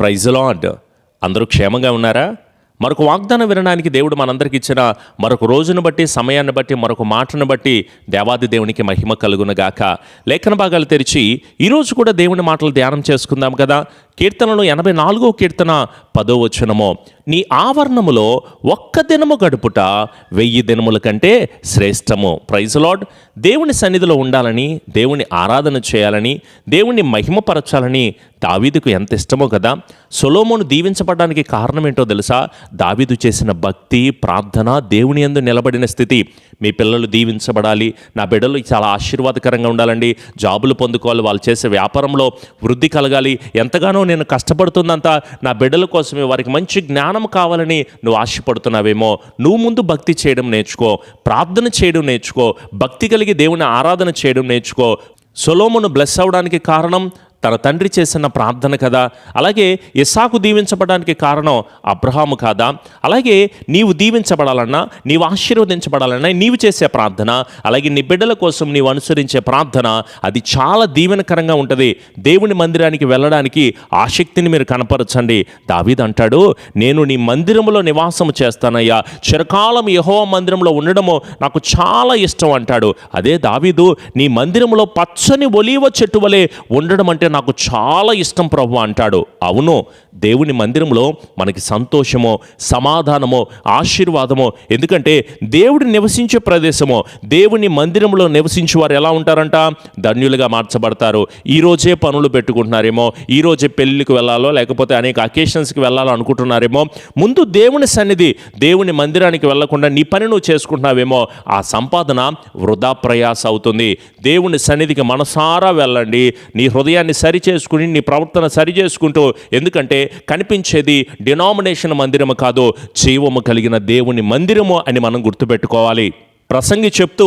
Praise lord అందరూ క్షేమంగా ఉన్నారా? మరొక వాగ్దానం వినడానికి దేవుడు మనందరికి ఇచ్చిన మరొక రోజును బట్టి సమయాన్ని బట్టి మరొక మాటను బట్టి దేవాది దేవునికి మహిమ కలుగునగాక. లేఖన భాగాలు తెరిచి ఈరోజు కూడా దేవుని మాటలు ధ్యానం చేసుకుందాం కదా. కీర్తనలో ఎనభై నాలుగో కీర్తన పదో వచనమో. నీ ఆవరణములో ఒక్క దినము గడుపుట వెయ్యి దినముల కంటే శ్రేష్టము. ప్రైజ్ లాడ్ దేవుని సన్నిధిలో ఉండాలని దేవుని ఆరాధన చేయాలని దేవుణ్ణి మహిమపరచాలని దావీదుకు ఎంత ఇష్టమో కదా. సొలోమోను దీవించబడడానికి కారణం ఏంటో తెలుసా? దావీదు చేసిన భక్తి ప్రార్థన దేవుని యందు నిలబడిన స్థితి. మీ పిల్లలు దీవించబడాలి. నా బిడ్డలు చాలా ఆశీర్వాదకరంగా ఉండాలండి. జాబులు పొందుకోవాలి. వాళ్ళు చేసే వ్యాపారంలో వృద్ధి కలగాలి. ఎంతగానో నేను కష్టపడుతుందంతా నా బిడ్డల కోసమే. వారికి మంచి జ్ఞానం కావాలని నువ్వు ఆశపడుతున్నావేమో నువ్వు ముందు భక్తి చేయడం నేర్చుకో ప్రార్థన చేయడం నేర్చుకో భక్తి కలిగి దేవుని ఆరాధన చేయడం నేర్చుకో. సొలోమును బ్లెస్ అవడానికి కారణం తన తండ్రి చేసిన ప్రార్థన కదా. అలాగే ఇసాకు దీవించబడడానికి కారణం అబ్రహాము కాదా. అలాగే నీవు దీవించబడాలన్నా నీవు ఆశీర్వదించబడాలన్నా నీవు చేసే ప్రార్థన అలాగే నీ బిడ్డల కోసం నీవు అనుసరించే ప్రార్థన అది చాలా దీవెనకరంగా ఉంటుంది. దేవుని మందిరానికి వెళ్ళడానికి ఆసక్తిని మీరు కనపరచండి. దావీద్ అంటాడు నేను నీ మందిరంలో నివాసం చేస్తానయ్యా. చిరకాలం యహో మందిరంలో ఉండడము నాకు చాలా ఇష్టం అంటాడు. అదే దావీదు నీ మందిరంలో పచ్చని ఒలీవ చెట్టు వలె ఉండడం అంటే నాకు చాలా ఇష్టం ప్రభు అంటాడు. అవును దేవుని మందిరంలో మనకి సంతోషమో సమాధానమో ఆశీర్వాదమో ఎందుకంటే దేవుడు నివసించే ప్రదేశమో దేవుని మందిరంలో నివసించే వారు ఎలా ఉంటారంట? ధన్యులుగా మార్చబడతారు. ఈ రోజే పనులు పెట్టుకుంటున్నారేమో ఈ రోజే పెళ్ళికి వెళ్ళాలో లేకపోతే అనేక అకేషన్స్కి వెళ్ళాలో అనుకుంటున్నారేమో ముందు దేవుని సన్నిధి దేవుని మందిరానికి వెళ్ళకుండా నీ పని నువ్వు చేసుకుంటున్నావేమో ఆ సంపాదన వృధా ప్రయాస అవుతుంది. దేవుని సన్నిధికి మనసారా వెళ్ళండి. నీ హృదయాన్ని సరి చేసుకుని నీ ప్రవర్తన సరి చేసుకుంటూ ఎందుకంటే కనిపించేది డినామినేషన్ మందిరము కాదు జీవము కలిగిన దేవుని మందిరము అని మనం గుర్తుపెట్టుకోవాలి. ప్రసంగి చెప్తూ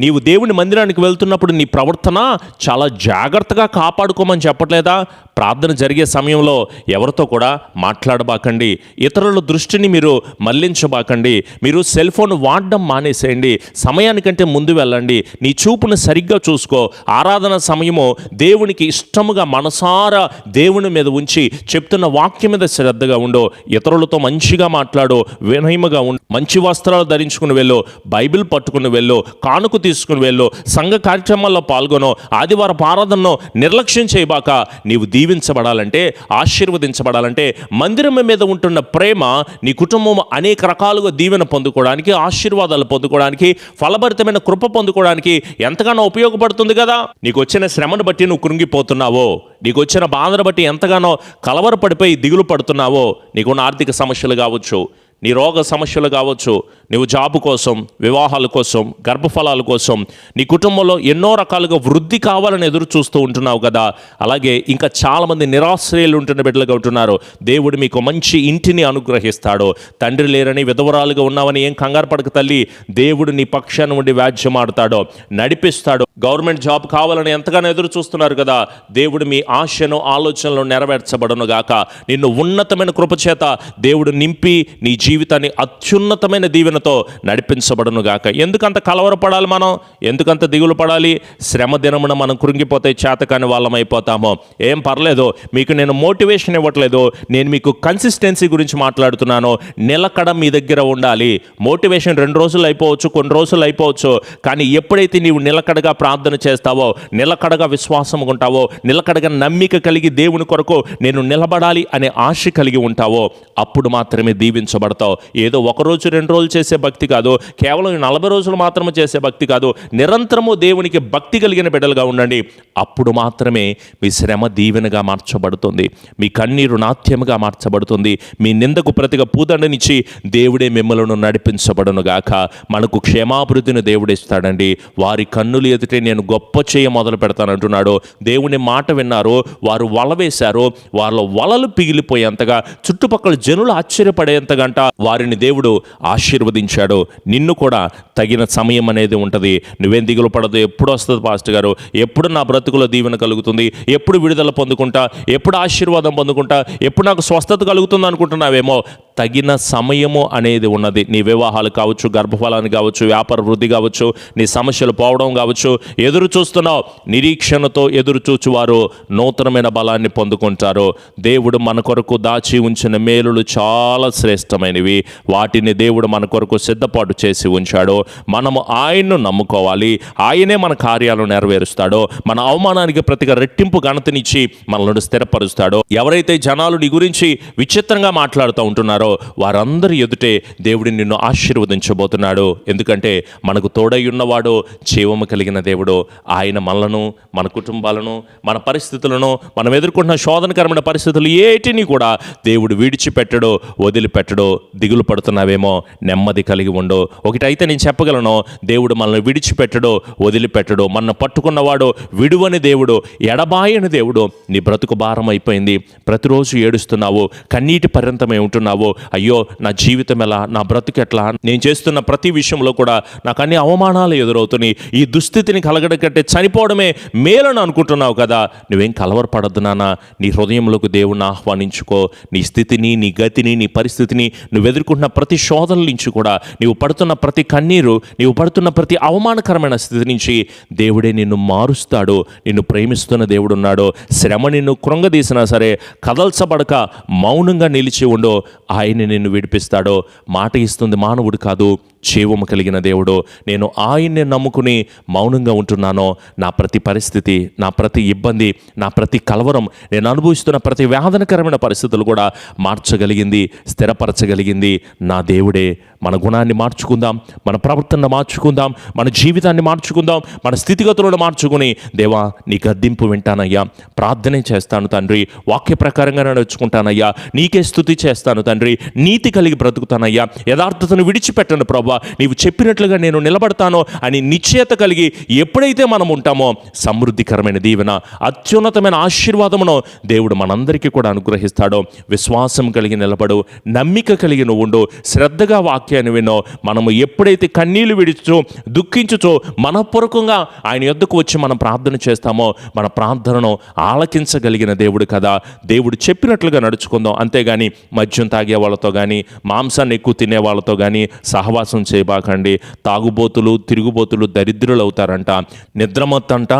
నీవు దేవుని మందిరానికి వెళ్తున్నప్పుడు నీ ప్రవర్తన చాలా జాగ్రత్తగా కాపాడుకోమని చెప్పట్లేదా? ప్రార్థన జరిగే సమయంలో ఎవరితో కూడా మాట్లాడబాకండి. ఇతరుల దృష్టిని మీరు మళ్ళించబాకండి. మీరు సెల్ ఫోన్ వాడడం మానేసేయండి. సమయానికంటే ముందు వెళ్ళండి. నీ చూపును సరిగ్గా చూసుకో. ఆరాధన సమయము దేవునికి ఇష్టముగా మనసారా దేవుని మీద ఉంచి చెప్తున్న వాక్యం మీద శ్రద్ధగా ఉండు. ఇతరులతో మంచిగా మాట్లాడు. వినయముగా ఉండు. మంచి వస్త్రాలు ధరించుకుని వెళ్ళు. బైబిల్ పట్టుకుని వెళ్ళు. కానుక తీసుకుని వెళ్ళు. సంఘ కార్యక్రమాల్లో పాల్గొను. ఆదివారం ఆరాధనను నిర్లక్ష్యం చేయబాక నీవు దీవించబడాలంటే ఆశీర్వదించబడాలంటే మందిరం మీద ఉంటున్న ప్రేమ నీ కుటుంబం అనేక రకాలుగా దీవెన పొందుకోవడానికి ఆశీర్వాదాలు పొందుకోవడానికి ఫలభరితమైన కృప పొందుకోవడానికి ఎంతగానో ఉపయోగపడుతుంది కదా. నీకు వచ్చిన శ్రమను బట్టి నువ్వు కృంగిపోతున్నావో నీకు వచ్చిన బాధను బట్టి ఎంతగానో కలవరపడిపోయి దిగులు పడుతున్నావో నీకున్న ఆర్థిక సమస్యలు కావచ్చు. నీ రోగ సమస్యలు కావచ్చు నీవు జాబు కోసం వివాహాల కోసం గర్భఫలాల కోసం నీ కుటుంబంలో ఎన్నో రకాలుగా వృద్ధి కావాలని ఎదురు చూస్తూ ఉంటున్నావు కదా. అలాగే ఇంకా చాలామంది నిరాశ్రయులు ఉంటున్న బిడ్డలుగా ఉంటున్నారు. దేవుడు మీకు మంచి ఇంటిని అనుగ్రహిస్తాడు. తండ్రి లేరని విధవరాలుగా ఉన్నావని ఏం కంగారు పడక తల్లి. దేవుడు నీ పక్షాన ఉండి వ్యాజ్యమాడతాడో. నడిపిస్తాడు. గవర్నమెంట్ జాబ్ కావాలని ఎంతగానో ఎదురు చూస్తున్నారు కదా. దేవుడు మీ ఆశను ఆలోచనలు నెరవేర్చబడను గాక నిన్ను ఉన్నతమైన కృపచేత దేవుడు నింపి నీ జీవితాన్ని అత్యున్నతమైన దీవెనతో నడిపించబడను గాక ఎందుకంత కలవరపడాలి మనం? ఎందుకంత దిగులు పడాలి? శ్రమ దినమున మనం కృంగిపోతే చేతకాని వాళ్ళం అయిపోతామో. ఏం పర్లేదు మీకు నేను మోటివేషన్ ఇవ్వట్లేదు నేను మీకు కన్సిస్టెన్సీ గురించి మాట్లాడుతున్నాను. నిలకడ మీ దగ్గర ఉండాలి. మోటివేషన్ రెండు రోజులు అయిపోవచ్చు కొన్ని రోజులు అయిపోవచ్చు. కానీ ఎప్పుడైతే నీవు నిలకడగా ప్రార్థన చేస్తావో నిలకడగా విశ్వాసం ఉంటావో నిలకడగా నమ్మిక కలిగి దేవుని కొరకు నేను నిలబడాలి అనే ఆశ కలిగి ఉంటావో అప్పుడు మాత్రమే దీవించబడతావు. ఏదో ఒక రోజు రెండు రోజులు చేసే భక్తి కాదు కేవలం నలభై రోజులు మాత్రమే చేసే భక్తి కాదు నిరంతరము దేవునికి భక్తి కలిగిన బిడ్డలుగా ఉండండి. అప్పుడు మాత్రమే మీ శ్రమ దీవెనగా మార్చబడుతుంది. మీ కన్నీరు నాట్యముగా మార్చబడుతుంది. మీ నిందకు ప్రతిగా పూదండనిచ్చి దేవుడే మిమ్మలను నడిపించబడును గాక మనకు క్షేమాభివృద్ధిని దేవుడిస్తాడండి వారి కన్నులు ఎదుటే నేను గొప్ప చేయ మొదలు పెడతానంటున్నాడు దేవుని మాట విన్నారు. వారు వల వేశారు. వాళ్ళ వలలు పిగిలిపోయేంతగా చుట్టుపక్కల జనులు ఆశ్చర్యపడేంతగంట వారిని దేవుడు ఆశీర్వదించాడు. నిన్ను కూడా తగిన సమయం అనేది ఉంటుంది. నువ్వేం దిగులు పడదు. ఎప్పుడు వస్తుంది పాస్టర్ గారు? ఎప్పుడు నా బ్రతుకులో దీవెన కలుగుతుంది? ఎప్పుడు విడుదల పొందుకుంటా? ఎప్పుడు ఆశీర్వాదం పొందుకుంటా? ఎప్పుడు నాకు స్వస్థత కలుగుతుంది అనుకుంటున్నావేమో? తగిన సమయము అనేది ఉన్నది. నీ వివాహాలు కావచ్చు గర్భఫలాన్ని కావచ్చు వ్యాపార వృద్ధి కావచ్చు నీ సమస్యలు పోవడం కావచ్చు ఎదురు చూస్తున్నావు నిరీక్షణతో ఎదురు చూచువారు నూతనమైన బలాన్ని పొందుకుంటారు. దేవుడు మన కొరకు దాచి ఉంచిన మేలులు చాలా శ్రేష్టమైనవి. వాటిని దేవుడు మన కొరకు సిద్ధపాటు చేసి ఉంచాడు. మనము ఆయన్ను నమ్ముకోవాలి. ఆయనే మన కార్యాలను నెరవేరుస్తాడో. మన అవమానానికి ప్రతిగా రెట్టింపు ఘనతనిచ్చి మనల్ని స్థిరపరుస్తాడో. ఎవరైతే జనాలు నీ గురించి విచిత్రంగా మాట్లాడుతూ ఉంటున్నారో వారందరి ఎదుటే దేవుడిని నిన్ను ఆశీర్వదించబోతున్నాడు. ఎందుకంటే మనకు తోడై ఉన్నవాడు జీవము కలిగిన దేవుడు ఆయన మనలను మన కుటుంబాలను మన పరిస్థితులను మనం ఎదుర్కొంటున్న శోధనకరమైన పరిస్థితులు ఏటిని కూడా దేవుడు విడిచిపెట్టడో వదిలిపెట్టడో దిగులు పడుతున్నావేమో నెమ్మది కలిగి ఉండో. ఒకటైతే నేను చెప్పగలను దేవుడు మనల్ని విడిచిపెట్టడో వదిలిపెట్టడో మన పట్టుకున్నవాడు విడువని దేవుడు ఎడబాయని దేవుడు నీ బ్రతుకు భారం అయిపోయింది. ప్రతిరోజు ఏడుస్తున్నావు కన్నీటి పర్యంతమై ఉంటున్నావు. అయ్యో నా జీవితం ఎలా నా బ్రతుకు ఎట్లా? నేను చేస్తున్న ప్రతి విషయంలో కూడా నాకు అన్ని అవమానాలు ఎదురవుతున్నాయి. ఈ దుస్థితిని కలగడ కంటే చనిపోవడమే మేలని అనుకుంటున్నావు కదా. నువ్వేం కలవరపడద్దు నాన్న. నీ హృదయంలోకి దేవుణ్ణి ఆహ్వానించుకో. నీ స్థితిని నీ గతిని నీ పరిస్థితిని నువ్వు ఎదుర్కొంటున్న ప్రతి శోధనల నుంచి కూడా నీవు పడుతున్న ప్రతి కన్నీరు నీవు పడుతున్న ప్రతి అవమానకరమైన స్థితి నుంచి దేవుడే నిన్ను మారుస్తాడు. నిన్ను ప్రేమిస్తున్న దేవుడు ఉన్నాడు. శ్రమ నిన్ను కృంగదీసినా సరే కదల్చబడక మౌనంగా నిలిచి ఉండో. ఆయన నిన్ను విడిపిస్తాడో. మాట ఇస్తుంది మానవుడు కాదు జీవము కలిగిన దేవుడు. నేను ఆయన్నే నమ్ముకుని మౌనంగా ఉంటున్నానో నా ప్రతి పరిస్థితి నా ప్రతి ఇబ్బంది నా ప్రతి కలవరం నేను అనుభవిస్తున్న ప్రతి వేదనకరమైన పరిస్థితులు కూడా మార్చగలిగింది స్థిరపరచగలిగింది. నా దేవుడే మన గుణాన్ని మార్చుకుందాం మన ప్రవర్తన మార్చుకుందాం మన జీవితాన్ని మార్చుకుందాం మన స్థితిగతులను మార్చుకుని దేవా నీ గద్దింపు వింటానయ్యా. ప్రార్థనే చేస్తాను తండ్రి వాక్య ప్రకారంగా నడుచుకుంటానయ్యా. నీకే స్థుతి చేస్తాను తండ్రి నీతి కలిగి బ్రతుకుతానయ్యా. యథార్థతను విడిచిపెట్టను ప్రభా నీవు చెప్పినట్లుగా నేను నిలబడతాను అని నిశ్చయత కలిగి ఎప్పుడైతే మనం ఉంటామో సమృద్ధికరమైన దీవెన అత్యున్నతమైన ఆశీర్వాదమును దేవుడు మనందరికీ కూడా అనుగ్రహిస్తాడో. విశ్వాసం కలిగి నిలబడు నమ్మిక కలిగి నువ్వు ఉండు శ్రద్ధగా వాక్యాన్ని వినో. మనము ఎప్పుడైతే కన్నీళ్ళు విడిచో దుఃఖించుచో మనపూర్వకంగా ఆయన యొద్దకు వచ్చి మనం ప్రార్థన చేస్తామో మన ప్రార్థనను ఆలకించగలిగిన దేవుడు కదా. దేవుడు చెప్పినట్లుగా నడుచుకుందాం. అంతేగాని మద్యం తాగే వాళ్ళతో కానీ మాంసాన్ని ఎక్కువ తినే వాళ్ళతో కానీ సహవాసం చేయబాకండి. తాగుబోతులు తిరుగుబోతులు దరిద్రులు అవుతారంట నిద్రమొత్తంట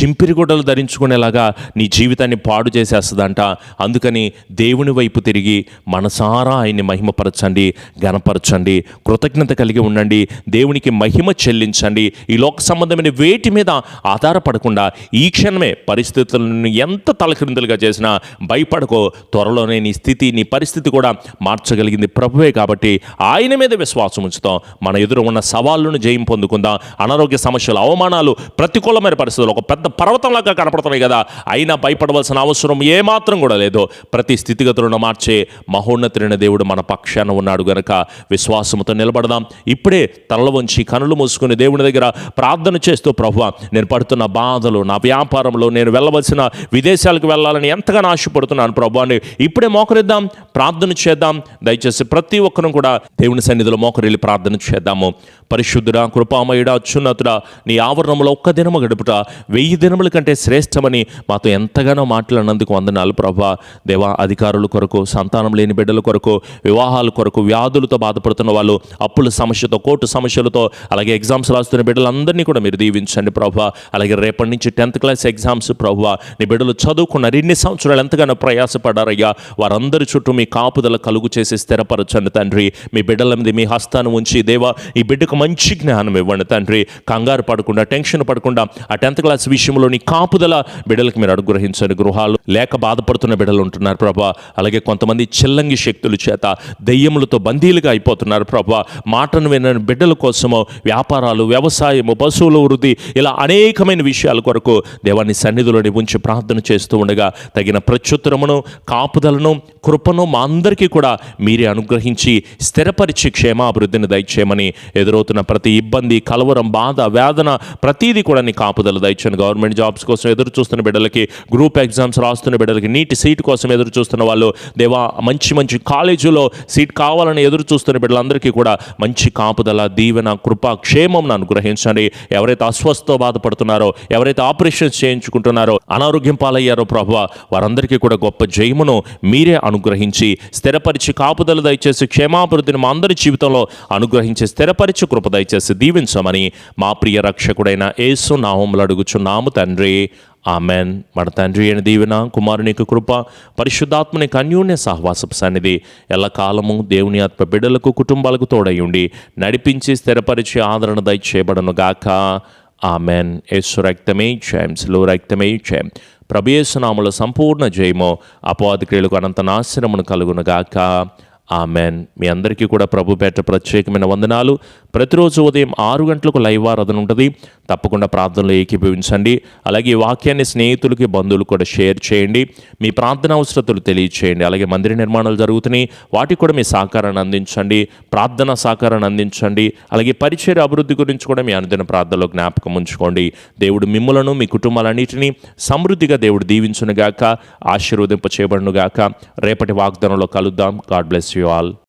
చింపిరిగుడ్డలు ధరించుకునేలాగా నీ జీవితాన్ని పాడు చేసేస్తుందంట. అందుకని దేవుని వైపు తిరిగి మనసారా ఆయన్ని మహిమపరచండి గనపరచండి కృతజ్ఞత కలిగి ఉండండి దేవునికి మహిమ చెల్లించండి. ఈ లోక సంబంధమైన వేటి మీద ఆధారపడకుండా ఈ క్షణమే పరిస్థితులను ఎంత తలక్రిందులుగా చేసినా భయపడకో. త్వరలోనే నీ స్థితి నీ పరిస్థితి కూడా మార్చగలిగింది ప్రభువే కాబట్టి ఆయన మీద విశ్వాసం ఉంచుతాం మన ఎదురు ఉన్న సవాళ్ళను జయం పొందుకుందాం. అనారోగ్య సమస్యలు అవమానాలు ప్రతికూలమైన పరిస్థితులు. ఒక పెద్ద పర్వతంలాగా కనపడుతున్నాయి కదా. అయినా భయపడవలసిన అవసరం ఏమాత్రం కూడా లేదు. ప్రతి స్థితిగతులను మార్చే మహోన్నతుడైన దేవుడు మన పక్షాన ఉన్నాడు గనక విశ్వాసంతో నిలబడదాం. ఇప్పుడే తలలు వంచి కనులు మూసుకుని దేవుని దగ్గర ప్రార్థన చేస్తూ ప్రభు నేను పడుతున్న బాధలు నా వ్యాపారంలో నేను వెళ్ళవలసిన విదేశాలకు వెళ్ళాలని ఎంతగానో ఆశపడుతున్నాను ప్రభు. అని ఇప్పుడే మోకరిద్దాం ప్రార్థన చేద్దాం. దయచేసి ప్రతి ఒక్కరూ కూడా దేవుని సన్నిధిలో మోకరిల్లి ప్రార్థన చేద్దాము. పరిశుద్ధుడా కృపామయుడా అత్యున్నతుడా నీ ఆవరణ ఆవరణంలో ఒక్క దినము గడుపుట వెయ్యి దినముల కంటే శ్రేష్టమని మాతో ఎంతగానో మాట్లాడినందుకు వందనాలు ప్రభా. దేవా అధికారుల కొరకు సంతానం లేని బిడ్డల కొరకు వివాహాల కొరకు వ్యాధులతో బాధపడుతున్న వాళ్ళు అప్పుల సమస్యతో కోర్టు సమస్యలతో అలాగే ఎగ్జామ్స్ రాస్తున్న బిడ్డలందరినీ కూడా మీరు దీవించండి ప్రభా. అలాగే రేపటి నుంచి టెన్త్ క్లాస్ ఎగ్జామ్స్ ప్రభా. నీ బిడ్డలు చదువుకున్నారు ఇన్ని సంవత్సరాలు ఎంతగానో ప్రయాసపడారయ్యా. వారందరి చుట్టూ మీ కాపుదల కలుగు చేసి స్థిరపరచండి తండ్రి. మీ బిడ్డల మీద మీ హస్తాన్ని ఉంచి దేవా ఈ బిడ్డకు మంచి జ్ఞానం ఇవ్వండి తండ్రి. కంగారు పడకుండా టెన్షన్ పడకుండా ఆ టెన్త్ క్లాస్ విషయంలోని కాపుదల బిడ్డలకు మీరు అనుగ్రహించండి. గృహాలు లేక బాధపడుతున్న బిడ్డలు ఉంటున్నారు ప్రభా. అలాగే కొంతమంది చిల్లంగి శక్తుల చేత దెయ్యములతో బందీలుగా అయిపోతున్నారు ప్రభా. మాటను వినని బిడ్డల కోసము వ్యాపారాలు వ్యవసాయము పశువుల వృద్ధి ఇలా అనేకమైన విషయాల కొరకు దేవాన్ని సన్నిధిలోని ఉంచి ప్రార్థన చేస్తూ ఉండగా తగిన ప్రత్యుత్తరమును కాపుదలను కృపను మా అందరికీ కూడా మీరే అనుగ్రహించి స్థిరపరిచి క్షేమాభివృద్ధిని దయచేయమని ఎదురవుతున్న ప్రతి ఇబ్బంది కలవరం బాధ వేదన ప్రతీది కూడా నీ కాపుదల దయచేయండి గవర్నమెంట్ జాబ్స్ కోసం ఎదురు చూస్తున్న బిడ్డలకి గ్రూప్ ఎగ్జామ్స్ రాస్తున్న బిడ్డలకి నీటి సీట్ కోసం ఎదురు చూస్తున్న వాళ్ళు దేవా మంచి మంచి కాలేజీలో సీట్ కావాలని ఎదురు చూస్తున్న బిడ్డలందరికీ కూడా మంచి కాపుదల దీవెన కృప క్షేమం అనుగ్రహించండి ఎవరైతే అస్వస్థతో బాధపడుతున్నారో ఎవరైతే ఆపరేషన్స్ చేయించుకుంటున్నారో అనారోగ్యం పాలయ్యారో ప్రభు వారందరికీ కూడా గొప్ప జయమును మీరే అనుగ్రహించి స్థిరపరిచి కాపుదల దయచేసి క్షేమాభివృద్ధిని మా అందరి జీవితంలో అనుగ్రహించి స్థిరపరిచి కృప దయచేసి దీవించమని మా ప్రియ రక్షకుడు రక్షకుడైన యేసు నామములు అడుగుచున్నాము తండ్రి. ఆమెన్. మన తండ్రి అయిన దీవెన కుమారునికి కృప పరిశుద్ధాత్మని కన్యూన్య సహవాసపు సన్నిధి ఎల్లకాలము దేవుని ఆత్మ బిడ్డలకు కుటుంబాలకు తోడయుండి నడిపించి స్థిరపరిచి ఆదరణ దయచేయబడనుగాక ఆమెన్. యేసు రక్తమే జయం శిలువ రక్తమే జయం. ప్రభేసునాముల సంపూర్ణ జయమో అపవాది క్రియలకు అనంత నాశనమును కలుగునుగాక ఆమెన్. మీ అందరికీ కూడా ప్రభు పేట ప్రత్యేకమైన వందనాలు. ప్రతిరోజు ఉదయం ఆరు గంటలకు లైవ్ ఆరాధన ఉంటుంది. తప్పకుండా ప్రార్థనలో ఏకీభవించండి. అలాగే ఈ వాక్యాన్ని స్నేహితులకి బంధువులు కూడా షేర్ చేయండి. మీ ప్రార్థన అవసరతలు తెలియచేయండి. అలాగే మందిర నిర్మాణాలు జరుగుతున్నాయి. వాటికి కూడా మీ సహకారాన్ని అందించండి. ప్రార్థన సహకారాన్ని అందించండి. అలాగే పరిచయ అభివృద్ధి గురించి కూడా మీ అనుదిన ప్రార్థనలో జ్ఞాపకం ఉంచుకోండి. దేవుడు మిమ్మలను మీ కుటుంబాలన్నింటినీ సమృద్ధిగా దేవుడు దీవించునుగాక ఆశీర్వదింప చేయబడునుగాక రేపటి వాగ్దానంలో కలుద్దాం. God bless sensual